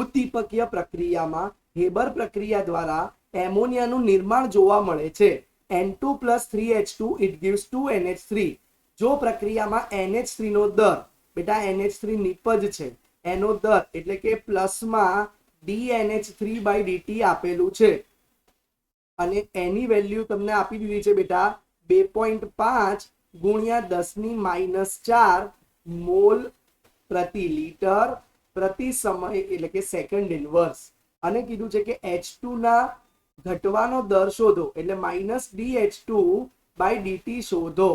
ઉદ્દીપકીય પ્રક્રિયામાં હેબર પ્રક્રિયા દ્વારા એમોનિયાનું નિર્માણ જોવા મળે છે. N two plus three H two it gives two NH three જો પ્રક્રિયામાં એનએચ થ્રીનો દર, બેટા એનએચ થ્રી નિપજ છે. એનો દર એટલે કે પ્લસમાં D NH three by DT આપેલું છે. અને એની વેલ્યુ તમને આપી દીધી છે બેટા બે પોઈન્ટ પાંચ ગુણ્યા દસની માઇનસ ચાર મોલ પ્રતિ લીટર પ્રતિ સમય એટલે કે સેકન્ડ ઇનવર્સ અને કીધું છે કે એચ ના ઘટવાનો દર શોધો એટલે minus D H two by DT શોધો.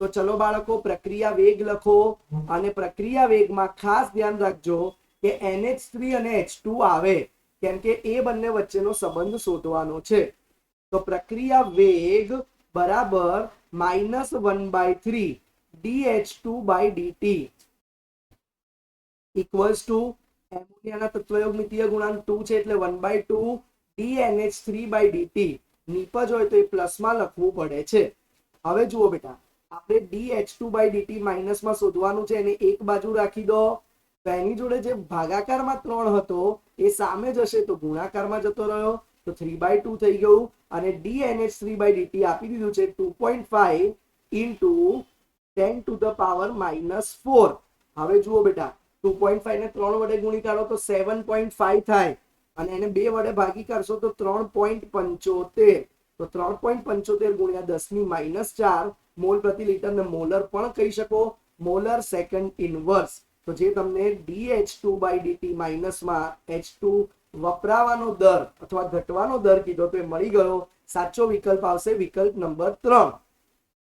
તો ચલો બાળકો, પ્રક્રિયા વેગ લખો અને પ્રક્રિયા વેગમાં ખાસ ધ્યાન રાખજો કે એનએચ થ્રી અને એચ ટુ આવે. કેમ કે એ બંને વચ્ચેનો સંબંધ શોધવાનો છે. તો પ્રક્રિયા વેગ બરાબર minus one by three D H two by DT equals two એમોનિયાના તત્વયોગમિતીય ગુણાંક ટુ છે એટલે one by two DNH three by DT નીપજ હોય તો એ પ્લસમાં લખવું પડે છે. હવે જુઓ બેટા, આપણે ડીએચ ટુ બાય ડીટી માઇનસમાં શોધવાનું છે એને એક બાજુ રાખી દો. તો એની જોડે જે ભાગાકારમાં ત્રણ હતો, એ સામે જશે તો ગુણાકારમાં જતો રહ્યો. તો થ્રી બાય ટુ થઈ ગયું અને ડીએનએચ થ્રી બાય ડીટી આપી દીધું છે two point five into ten to the power minus four હવે જુઓ બેટા ટુ પોઈન્ટ ફાઈવ ને ત્રણ વડે ગુણીકારો તો સેવન પોઈન્ટ ફાઈવ થાય. અને એને બે વડે ભાગી કરશો તો ત્રણ પોઈન્ટ પંચોતેર. તો ત્રણ પોઈન્ટ પંચોતેર ગુણ્યા દસની માઇનસ ચાર. મોલ પ્રતિ લીટર ને મોલર પણ કહી શકો. Molar second inverse. તો જે તમને D H two by DT માઇનસમાં H two વપરાવાનો દર અથવા ઘટવાનો દર કીધો તો એ મળી ગયો. સાચો વિકલ્પ આવશે વિકલ્પ નંબર ત્રણ.